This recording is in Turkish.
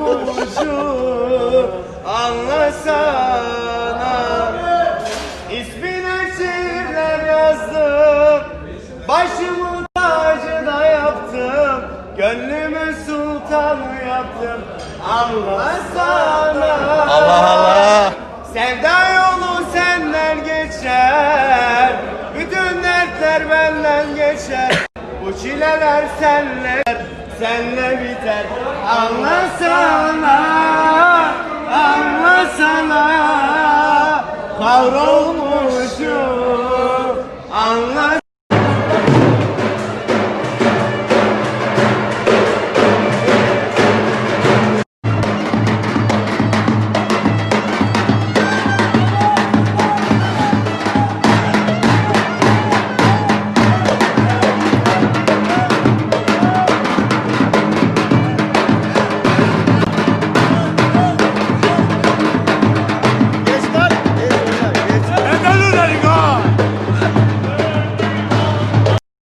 olmuşum anlasana İsmine şiirler yazdım. Başımı tacı da yaptım. Gönlümü sultan yaptım. Anlasana Allah Allah. Sevda yolu senden geçer. Bütün dertler benden geçer. Bu çileler senle. Senle biter. Anlasana Anlasana. Kavrulmuşum. Anlasana